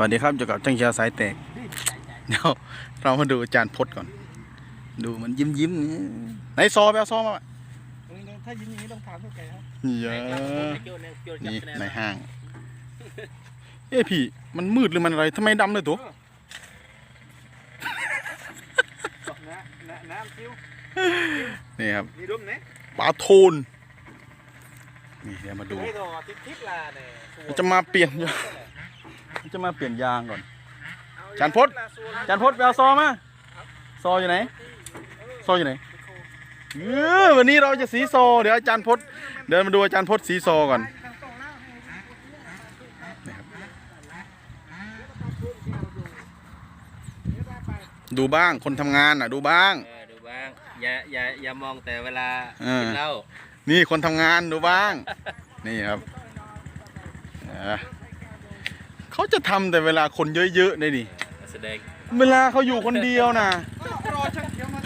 วัสดีครับอยู่กับจังเชียวสายแตกเดี๋ยวเรามาดูอาจารย์พจน์ก่อน ดูมันยิ้มยิ้มๆนี่ไหนซอไปเอาซอมาถ้ายิ้มอย่างนี้ต้องถามเท่าแก่ครับเยอะนี่ในห้าง เอ้พี่มันมืดหรือมันอะไรทำไมดำเลยตัวน้ำน้ำน้ำคิ้วนี่ครับมีร่มไหนปลาโทนนี่เดี๋ยวมาดูไม่ต่อทิศทิศลาเนี่ยจะมาเปลี่ยนยาง จะมาเปลี่ยนยางก่อนจานพจน์อาจารย์พจน์ไปเอาซอมา ซออยู่ไหน ซออยู่ไหนเออวันนี้เราจะสีซอ เดี๋ยวอาจารย์พจน์เดินมาดูอาจารย์พจน์สีซอก่อนดูบ้างคนทำงานอะ ดูบ้างเออดูบ้างอย่าอย่าอย่ามองแต่เวลาเออกินเหล้านี่คนทำงานดูบ้าง นี่ครับ เออเขาจะทำแต่เวลาคนเยอะๆได้ดิแสดงเวลาเขาอยู่คนเดียวนะ รอช่างเขียวมา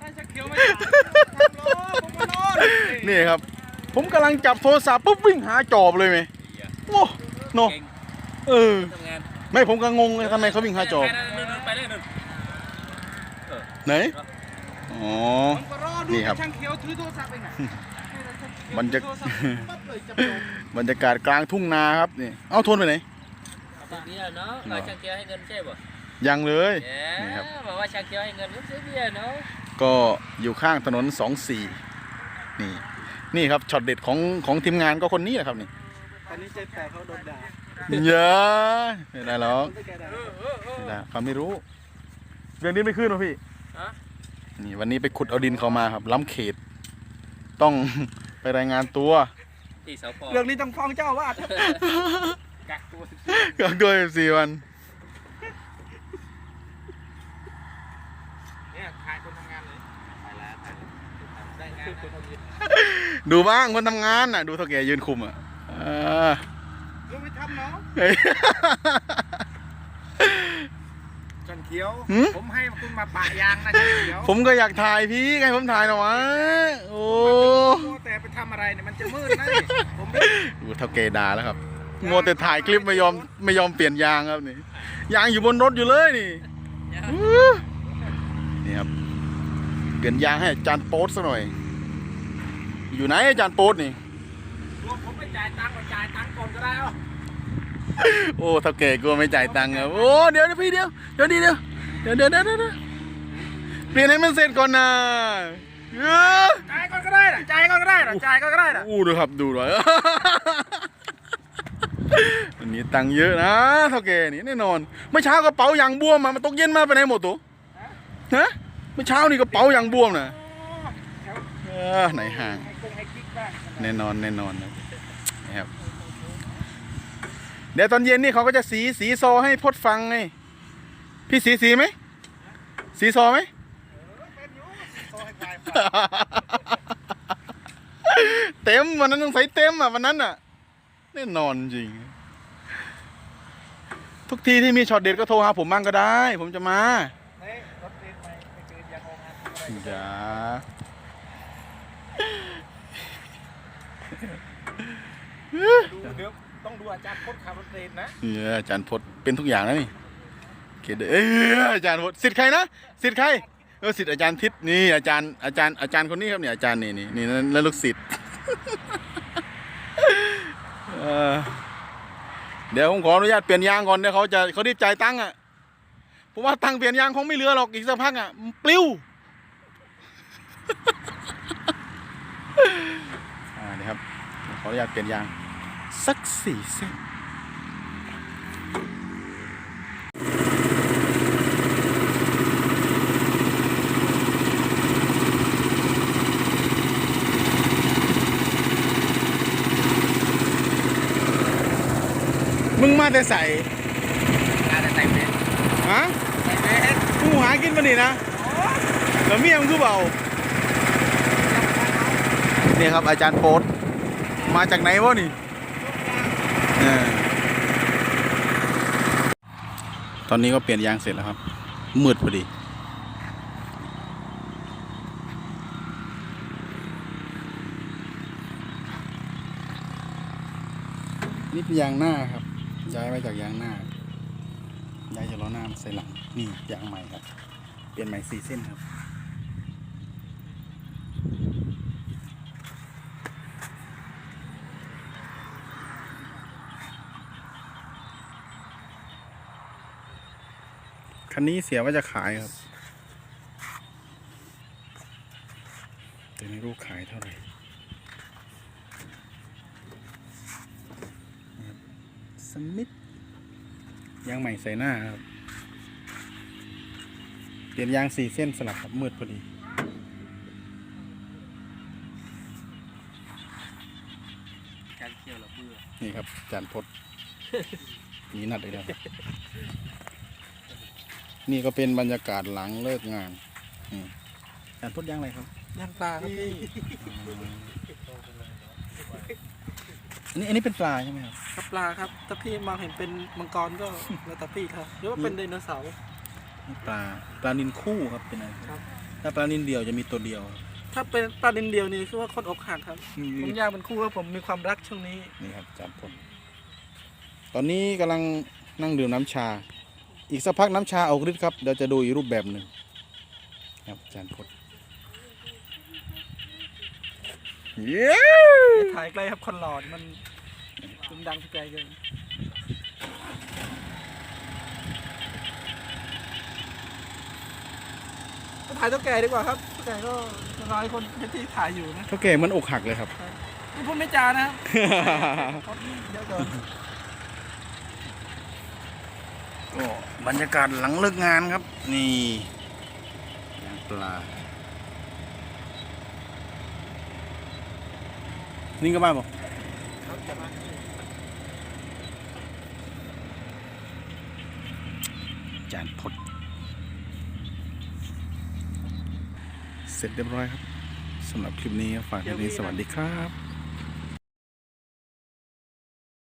ให้ช่างเขียวมาทำรอผมมานอนนี่ครับ ผมกำลังจับโทรศัพท์ปุ๊บวิ่งหาจอบเลยไหมโอ้โนเก่งเออ ทำงานไม่ผมก็งงเลยทำไมเขาวิ่งหาจอบไปเลยนู่นๆไปเลยนู่นไหนอ๋อ ผมก็รอดูนี่ครับ ช่างเขียวถือโทรศัพท์เองนะ บรรยาโทรศัพท์ปั๊บเลยจับโยนบรรยากาศกลางทุ่งนาครับนี่ เอาโทนไปไหนซื้อเบียร์เนาะเอาช่างเกียวให้เงินใช่ป่ะยังเลยเย้นี่ครับบอกว่าช่างเกียวให้เงินก็ซื้อเบียร์เนาะก็อยู่ข้างถนนสองสี่นี่ นี่ครับช็อตเด็ดของของทีมงานก็คนนี้แหละครับนี่ตอนนี้เจ๊แต่เขาโดนด่าเยอะไม่ได้หรอกไม่แกด่าไม่ได้เขาไม่รู้เรื่องนี้ไม่ขึ้นหรอพี่ฮะนี่วันนี้ไปขุดเอาดินเขามาครับ ล้ำเขต ต้อง ไปรายงานตัว ที่เสาปอเรื่องนี้ต้องฟ้องเจ้าอาวาดกักตัวสิบสี่ก็ด้วยสี่วัน เนี่ยขายคนทำงานเลยไปแล้วไปแล้วได้งานนะเขายืนดูบ้างคนทำงานน่ะ ดูเท่าแก่ยืนคุมอะเออ รู้ไม่ทำเนาะเฮ้ยจันเขียว หืม ผมให้คุณมาปะยางนะจันเขียวผมก็อยากถ่ายพี่ไงผมถ่ายหน่อยวะโอ้มัวแต่ไปทำอะไรเนี่ยมันจะมืดนะนี่ผมไม่ดูเท่าแก่ด่าแล้วครับมัวแต่ถ่ายคลิปไม่ยอมไม่ยอมเปลี่ยนยางครับนี่ยางอยู่บนรถอยู่เลยนี่อู้นี่ครับเปลี่ยนยางให้อาจานโป๊ตซะหน่อย อยู่ไหนอาจารย์โป๊ตนี่ผมไม่จ่ายตังค์มาจ่ายตังค์ก่อนก็ได้เอา โอ้เท่าเก่กลัวไม่จ่ายตังค์อะโอ้เดี๋ยวนะพี่เดี๋ยวเดี๋ยวดีเดี๋ยวเดี๋ยวเดี๋ยวเดี๋ยวเดี๋ยวเปลี่ยนให้มันเสร็จก่อนนะเออจ่ายก่อนก็ได้นะจ่ายก่อนก็ได้นะจ่ายก่อนก็ได้นะอู้ดูครับดูหน่อย วันนี้ตังค์เยอะนะเท่าเก่นี่แน่นอนเมื่อเช้ากระเป๋ายางบวมมามันตกเย็นมาไปไหนหมดตัวฮะเมื่อเช้านี่กระเป๋ายางบวมนะเออไหนห่าง แน่นอนแน่นอนนะครับ เดี๋ยวตอนเย็นนี่เขาก็จะสีสีซอให้พดฟังไง พี่สีสีไหม สีซอไหมเต็มวันนั้นต้องใส่เต็มอะวันนั้นอะแน่นอนจริง ทุกทีที่มีช็อตเด็ดก็โทรหาผมบ้างก็ได้ ผมจะมาเฮ้ยรถเมล์ไปไปเกินยางโรงงานทำอะไรจ้าดูเดี๋ยว ต้องดูอาจารย์พจน์ขับรถเมล์นะเนี่ยอาจารย์พดเป็นทุกอย่างแล้วนี่เกดเอ้ยอาจารย์พดสิทธิ์ใครนะสิทธิ์ใครเออสิทธิ์อาจารย์ทิศนี่อาจารย์อาจารย์อาจารย์คนนี้ครับเนี่ยอาจารย์นี่นี่นี่นั่นลูกศิษย์เดี๋ยวผมขออนุญาตเปลี่ยนยางก่อนเดี๋ยวเขาจะเขารีบจ่ายตังค์อะผมว่าตังค์เปลี่ยนยางคงไม่เหลือหรอกอีกสักพักอะปลิวอ่านี่ครับขออนุญาตเปลี่ยนยาง สักสี่เส้นมึงมาแต่ใส่งานแต่แต่งเป็นฮะมึงหากินมานี่นะแล้วเมียมึงคือเบาเนี่ยครับอาจารย์โป๊ตมาจากไหนวะนี่เออ ตอนนี้ก็เปลี่ยนยางเสร็จแล้วครับ มืดพอดี นี่เป็นยางหน้าครับ ย้ายไว้จากยางหน้า ย้ายจากล้อหน้ามาใส่หลัง นี่ยางใหม่ครับ เปลี่ยนใหม่สี่เส้นครับ คันนี้เสียว่าจะขายครับ แต่ไม่รู้ขายเท่าไหร่นี่ครับสมิธยางใหม่ใส่หน้าครับ เปลี่ยนยางสี่เส้นสลับกับมืดพอดีการเคี่ยวเราเบื่อนี่ครับจานพดมีนัดเลยครับ นี่ก็เป็นบรรยากาศหลังเลิกงานนี่จานพดย่างอะไรครับย่างปลาครับพี่อันนี้อันนี้เป็นปลาใช่ไหมครับครับปลาครับ ถ้าพี่มองเห็นเป็นมังกรก็แล้วแต่พี่ครับ หรือว่าเป็นไดโนเสาร์นี่ปลาปลานินคู่ครับเป็นอะไรครับ ถ้าปลานินเดียวจะมีตัวเดียว ถ้าเป็นปลาดินเดียวนี่คือว่าคนอกหักครับ ผมย่างเป็นคู่ว่าผมมีความรักช่วงนี้ นี่ครับจานพดตอนนี้กำลังนั่งดื่มน้ำชา อีกสักพักน้ำชาออกฤทธิ์ครับเดี๋ยวจะดูอีกรูปแบบหนึ่งครับจานพดเย้ถ่ายใกล้ครับคนหลอนมันมันดังไกลเกินก็ถ่ายตัวแก่ดีกว่าครับตัวแก่ก็ร้อยคนที่ถ่ายอยู่นะเท่าแก่เหมันอกหักเลยครับ นี่พูดไม่จานะครับครับเดี๋ยวก่อน ก็ บรรยากาศหลังเลิกงานครับ นี่ยางปลา นี่ก็บ้านบอกจะมาจานพด เสร็จเรียบร้อยครับสำหรับคลิปนี้ฝากแค่นี้สวัสดีครับ